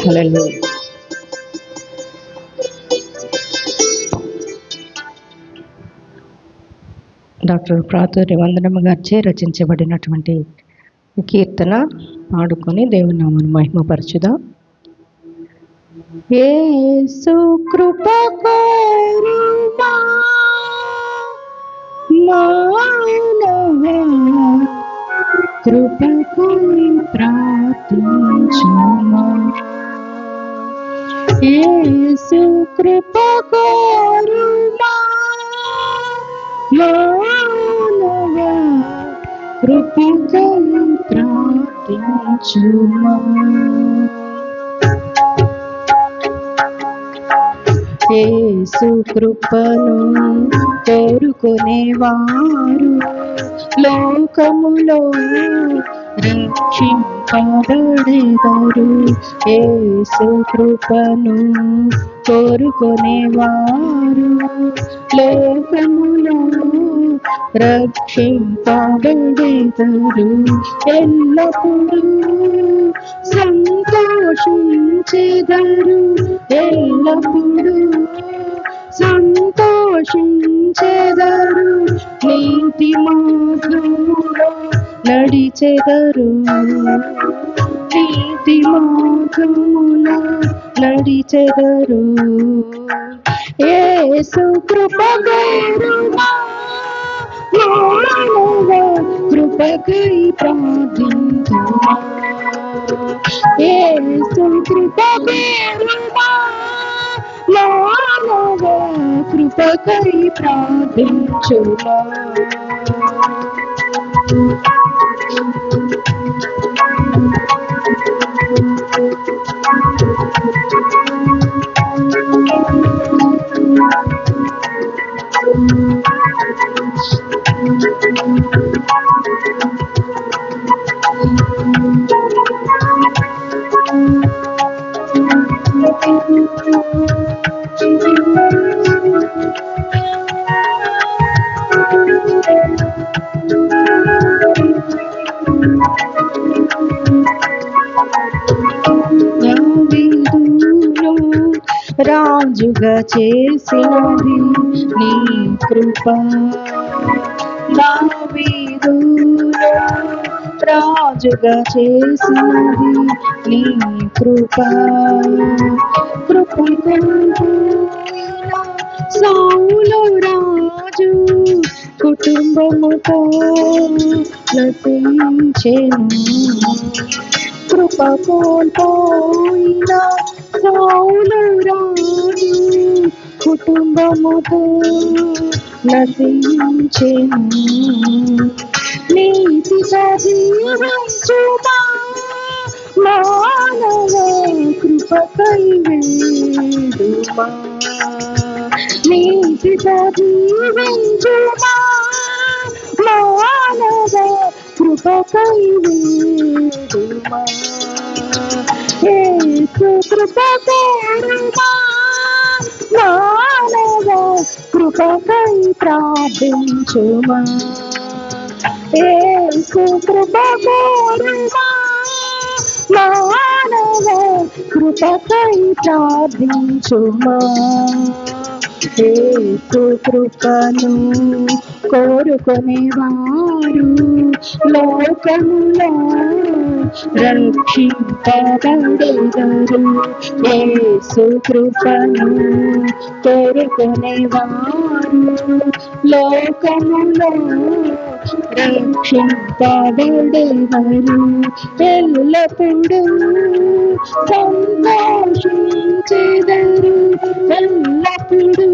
Hello doctor ప్రాతూర్య వందనమ్మ గారిచే రచించబడినటువంటి కీర్తన పాడుకొని దేవుని నామను ఏ సుకృప కృప కోరుమా మానవ కృపకు ప్రార్థించుమా యేసు కృప కోరుమా మానవ కృపకు ప్రార్థించుమా. యేసు కృపను కోరుకునేవారు లోకములో రక్షింపబడేదారు ఏసు కృపను కోరుకునేవారు. లోకములో రక్షింపబడేదారు ఎల్లప్పుడూ సంతోషించేదారు. ఎల్లప్పుడూ సంతోషించేదారు. నీతి మార్గములో నడిచెదరు. నీతి మార్గమున నడిచెదరు. యేసు కృప గౌరవా కృపకై ప్రార్థించుమా. యేసు కృప మానవ కృపకై ప్రార్థించుమా. Thank you. రాజుగా చేసినది నీ కృప. దావీదును రాజుగా చేసినది నీ కృప. కృప సౌలు రాజు కుటుంబముతో నశించెను కృప కోల్పోయిన సౌలు రాజు కుటుంబముతో నశించెను. నీతిగా జీవించుమా మానవ కృపకై వేడుమా. నీతిగా జీవించుమా కృపకై వేడుమా యేసు కృప మానవ కృపకై ప్రార్థించుమా? యేసు కృప మానవ కృపకై ప్రార్థించుమా? కృపను కోరుకునేవారు లోకములో రక్షింపబడెదరు యేసు కృపను కోరుకునేవారు లోకములో రక్షింపబడెదరు ఎల్లప్పుడూ సంతోషించెదరు. ఎల్లప్పుడూ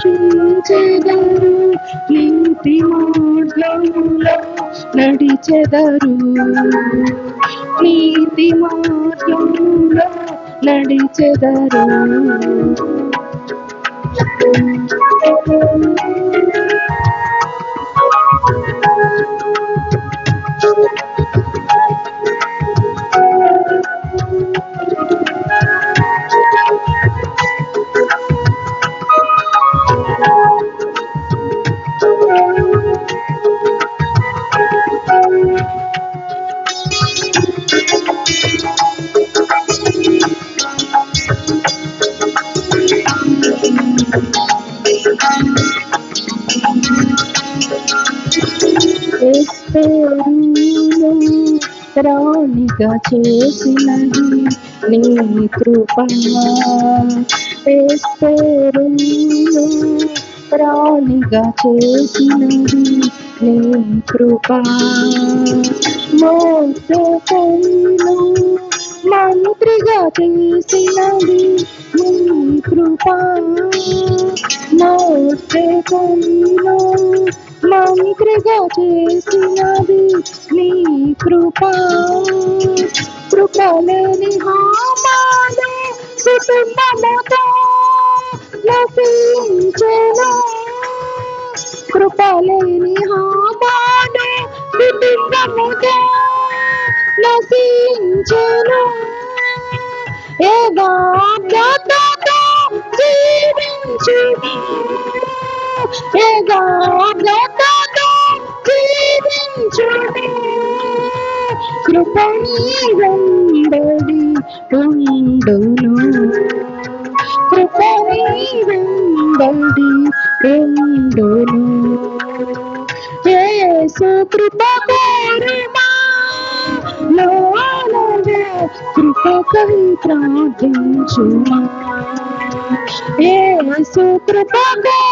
సంతోషించెదరు నీతి మార్గంలో నడిచెదరు. నీతి మార్గంలో నడిచెదరు. రాణిగా చేసినది నీ కృప. పేరు రాణిగా చేసినది నీ కృప. మోసకైను మంత్రిగా చేసినది నీ కృప. మోసకైను మంత్రిగా చేసినది నీ కృప. కృపలేని హామాలే కుటుంబముతో నశించెను. కృపలేని హామాలే కుటుంబముతో నశించెను. ఏగాగ్రతతో జీవించును ఏగాగ్రతతో జీవించును కృపణి వెంబడి ఉండును కృపణి వెంబడి ఉండును యేసు కృప కోరుమా కృపకై ప్రార్థించుమా యేసు కృప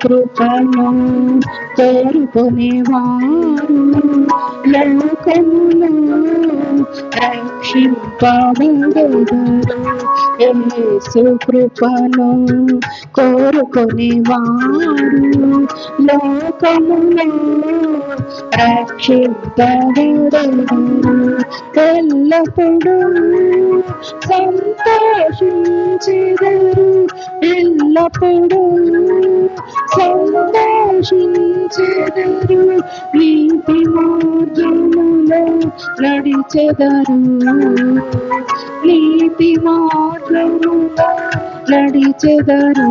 కృపను కోరుకునేవారు లోకములో రక్షింపబడెదరు యేసు కృపను కోరుకునేవారు లోకములో రక్షింపబడెదరు ఎల్లప్పుడూ సంతోషించెదరు ఎల్లప్పుడూ సంతోషించెదరు నీతి మార్గములో నడిచెదరు నీతి మార్గములో నడిచెదరు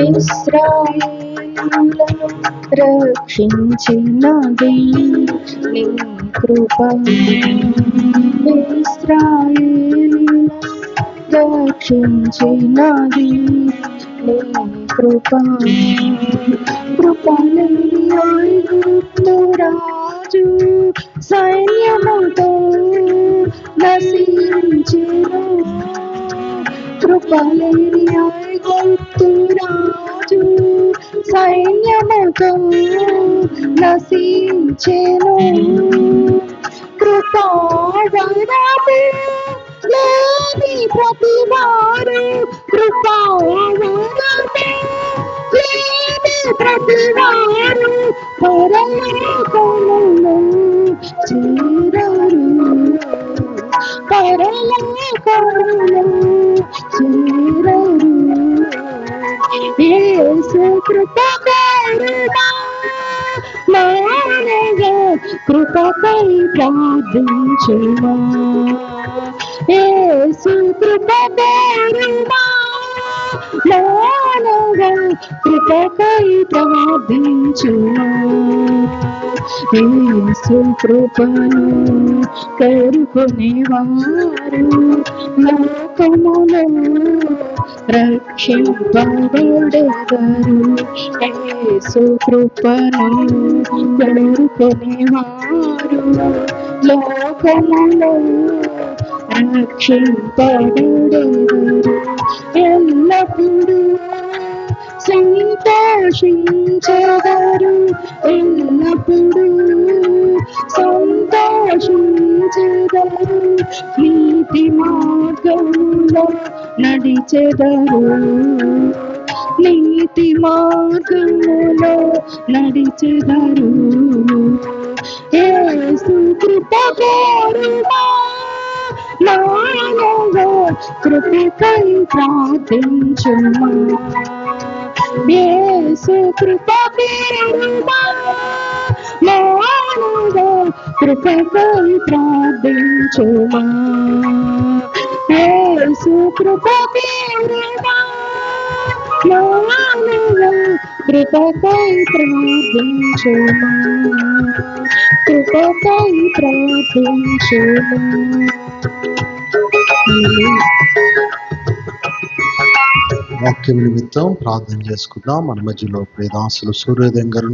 ఇస్రాయేలులను రక్షించినది నీ కృప ఇస్రాయేలులను రక్షించినది నీ కృప కృపణరాజు సైన్యముతో నశించిన కృపలేని ఐగుప్తు రాజు సైన్యముతో నశించెను కృపావరము లేని ప్రతి వారు కృపావరము లేని ప్రతి వారు పరలోకములో చేరరు పరలోకములో చేరరు యేసు కృప కరుణా మానగా కృపకై ప్రార్థించుమా యేసు కృప కరుణా మానగా కృపకై ప్రార్థించుమా యేసు కృపను కరుకునేవారు లోకములో రక్షింపబడెదరు యేసు కృపను కరుకునేవారు లోకములో రక్షింపబడెదరు ఎల్లప్పుడూ సంతోషించెదరు ఎల్లప్పుడూ సంతోషించెదరు నీతి మార్గంలో నడిచెదరు. నీతి మార్గంలో నడిచెదరు. యేసు కృప కోరుమా మానవ కృపకై ప్రార్థించుమా యేసు కృప కోరుమా? కృపకై ప్రార్థించుమా యేసు కృప మానవ కృపకై ప్రార్థించుమా కృపకై ప్రార్థించుమా. వాక్యం నిమిత్తం ప్రార్థన చేసుకుందాం. మన మధ్యలో ప్రేదాసులు సూర్యోదయం గారు